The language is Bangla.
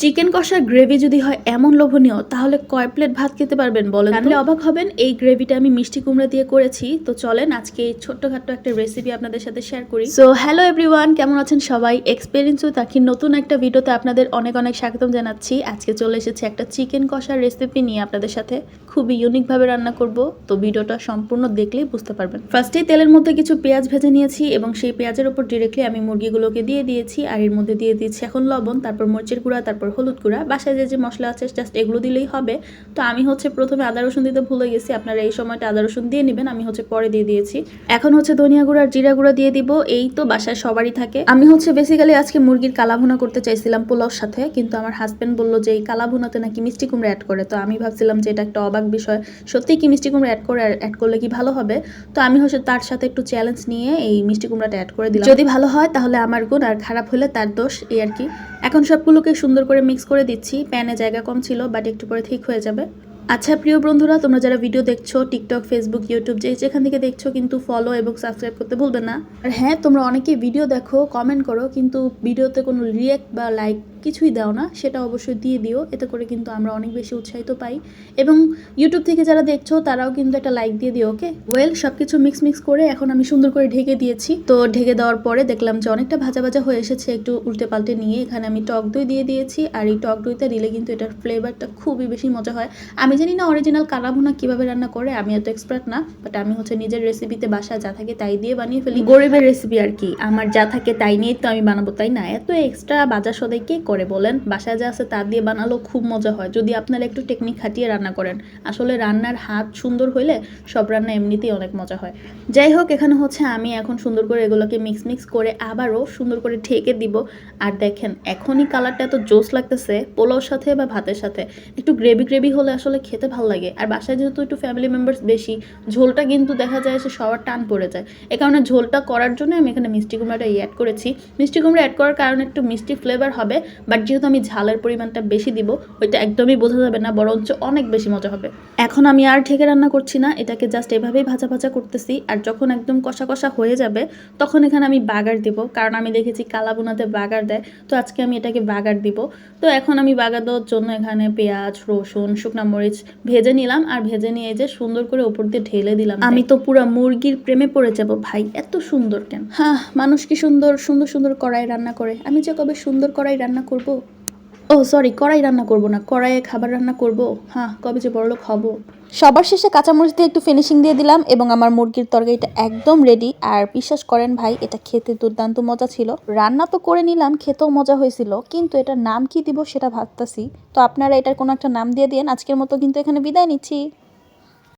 চিকেন কষার গ্রেভি যদি হয় এমন লোভনীয় তাহলে কয় প্লেট ভাত খেতে পারবেন বলেন তাহলে অবাক হবেন এই গ্রেভিটা আমি মিষ্টি কুমড়া দিয়ে করেছি। তো চলেন আজকে এই ছোট্টখাট্ট একটা রেসিপি আপনাদের সাথে শেয়ার করি। সো হ্যালো এভরিওয়ান কেমন আছেন সবাই? এক্সপিরিয়েন্স উইথ আখি নতুন একটা ভিডিওতে আপনাদের অনেক অনেক স্বাগতম জানাচ্ছি। আজকে চলে এসেছি একটা চিকেন কষার রেসিপি নিয়ে আপনাদের সাথে। খুবই ইউনিকভাবে রান্না করব তো ভিডিওটা সম্পূর্ণ দেখলেই বুঝতে পারবেন। ফার্স্টেই তেলের মধ্যে কিছু পেঁয়াজ ভেজে নিয়েছি এবং সেই পেঁয়াজের উপর ডিরেক্টলি আমি মুরগিগুলোকে দিয়ে দিয়েছি। আর এর মধ্যে দিয়ে দিয়েছি এখন লবণ তারপর মরিচের গুঁড়া তারপর হলুদ গুঁড়া, বাসায় যে যে মশলা আছে জাস্ট এগুলো দিলেই হবে। তো আমি হচ্ছে প্রথমে আদা রসুন দিতে ভুলে গেছি, আপনারা এই সময়টা আদা রসুন দিয়ে নেবেন, আমি হচ্ছে পরে দিয়ে দিয়েছি। এখন হচ্ছে ধনিয়া গুঁড়া আর জিরা গুঁড়া দিয়ে দিব, এই তো বাসায় সবারই থাকে। আমি হচ্ছে বেসিক্যালি আজকে মুরগির কালাভুনা করতে চাইছিলাম পোলাওর সাথে, কিন্তু আমার হাজবেন্ড বলল যে এই কালাভুনাতে নাকি মিষ্টি কুমড়া অ্যাড করে। তো আমি ভাবছিলাম যে এটা একটা অবাক বিষয় সত্যি কি মিষ্টি কুমড়া অ্যাড করে অ্যাড করলে কি ভালো হবে? তো আমি হচ্ছে তার সাথে একটু চ্যালেঞ্জ নিয়ে এই মিষ্টি কুমড়াটা অ্যাড করে দিলাম। যদি ভালো হয় তাহলে আমার গুণ, আর খারাপ হলে তার দোষ, এই আর কি। এখন সবগুলোকে সুন্দর করে মিক্স করে দিচ্ছি। প্যানে জায়গা কম ছিল বাট একটু পরে ঠিক হয়ে যাবে। আচ্ছা প্রিয় বন্ধুরা, তোমরা যারা ভিডিও দেখছ টিকটক ফেসবুক ইউটিউব যে যেখান থেকে দেখছ, কিন্তু ফলো এবং সাবস্ক্রাইব করতে ভুলবে না। আর হ্যাঁ তোমরা অনেকে ভিডিও দেখো কমেন্ট করো, কিন্তু ভিডিওতে কোনো রিয়েক্ট বা লাইক কিছুই দাও না, সেটা অবশ্যই দিয়ে দিও, এতে করে কিন্তু আমরা অনেক বেশি উৎসাহিত পাই। এবং ইউটিউব থেকে যারা দেখছ, তারাও কিন্তু একটা লাইক দিয়ে দিও ওকে ওয়েল সব কিছু মিক্স মিক্স করে এখন আমি সুন্দর করে ঢেকে দিয়েছি। তো ঢেকে দেওয়ার পরে দেখলাম যে অনেকটা ভাজা ভাজা হয়ে এসেছে, একটু উল্টে পাল্টে নিয়ে। এখানে আমি টক দই দিয়ে দিয়েছি, আর এই টক দইটা দিলে কিন্তু এটার ফ্লেভারটা খুবই বেশি মজা হয়। আমি জানি না অরিজিনাল কালাভুনা কীভাবে রান্না করে, আমি এত এক্সপার্ট না বাট আমি হচ্ছে নিজের রেসিপিতে বাসা যা থাকে তাই দিয়ে বানিয়ে ফেলি। গরিবের রেসিপি আর কি, আমার যা থাকে তাই নিয়ে তো আমি বানাবো, তাই না? এত এক্সট্রা বাজার সদাই কে করে বলেন, বাসায় যা আছে তা দিয়ে বানালেও খুব মজা হয়। যদি আপনারা একটু টেকনিক খাটিয়ে রান্না করেন, আসলে রান্নার হাত সুন্দর হইলে সব রান্না এমনিতেই অনেক মজা হয়। যাই হোক, এখানে হচ্ছে আমি এখন সুন্দর করে এগুলোকে মিক্স মিক্স করে আবারও সুন্দর করে ঢেকে দিব। আর দেখেন, এখনই কালারটা এত জোস লাগতেছে, পোলাওর সাথে বা ভাতের সাথে। একটু গ্রেভি গ্রেভি হলে আসলে খেতে ভালো লাগে। আর বাসায় যেহেতু একটু ফ্যামিলি মেম্বার্স বেশি, ঝোলটা কিন্তু দেখা যায় সে সবার টান পড়ে যায়। এ কারণে ঝোলটা করার জন্য আমি এখানে মিষ্টি কুমড়াটা অ্যাড করেছি। মিষ্টি কুমড়া অ্যাড করার কারণে একটু মিষ্টি ফ্লেভার হবে। বাট যেহেতু আমি ঝালের পরিমাণটা বেশি দিব ওইটা একদমই বোঝা যাবে না বরঞ্চ অনেক বেশি মজা হবে। এখন আমি আর ঢেকে রান্না করছি না এটাকে জাস্ট এভাবেই ভাজা ভাজা করতেছি আর যখন একদম কষা কষা হয়ে যাবে তখন এখানে আমি বাগার দিব কারণ আমি দেখেছি কালাবুনাতে বাগার দেয় তো আজকে আমি এটাকে বাগার দিব। তো এখন আমি বাগার দেওয়ার জন্য এখানে পেঁয়াজ রসুন শুকনা মরিচ ভেজে নিলাম আর ভেজে নিয়ে যে সুন্দর করে উপর দিয়ে ঢেলে দিলাম। আমি তো পুরো মুরগির প্রেমে পড়ে যাব ভাই এত সুন্দর কেন? হ্যাঁ মানুষ কি সুন্দর সুন্দর সুন্দর কড়াই রান্না করে? আমি যে কবে সুন্দর কড়াই রান্না করব? ও সরি কড়াই রান্না করব না, কড়াইয়ে খাবার রান্না করব। হ্যাঁ কবে যে বড়লোক হব। সবার শেষে কাঁচামরিচ দিয়ে একটু ফিনিশিং দিয়ে দিলাম এবং আমার মুরগির তরকারিটা একদম রেডি আর বিশ্বাস করেন ভাই, এটা খেতে দুর্দান্ত মজা ছিল। রান্না তো করে নিলাম, খেতেও মজা হয়েছিল, কিন্তু এটার নাম কি দিব সেটা ভাবতাছি। তো আপনারা এটার কোনো একটা নাম দিয়ে দিন আজকের মতো কিন্তু এখানে বিদায় নিচ্ছি।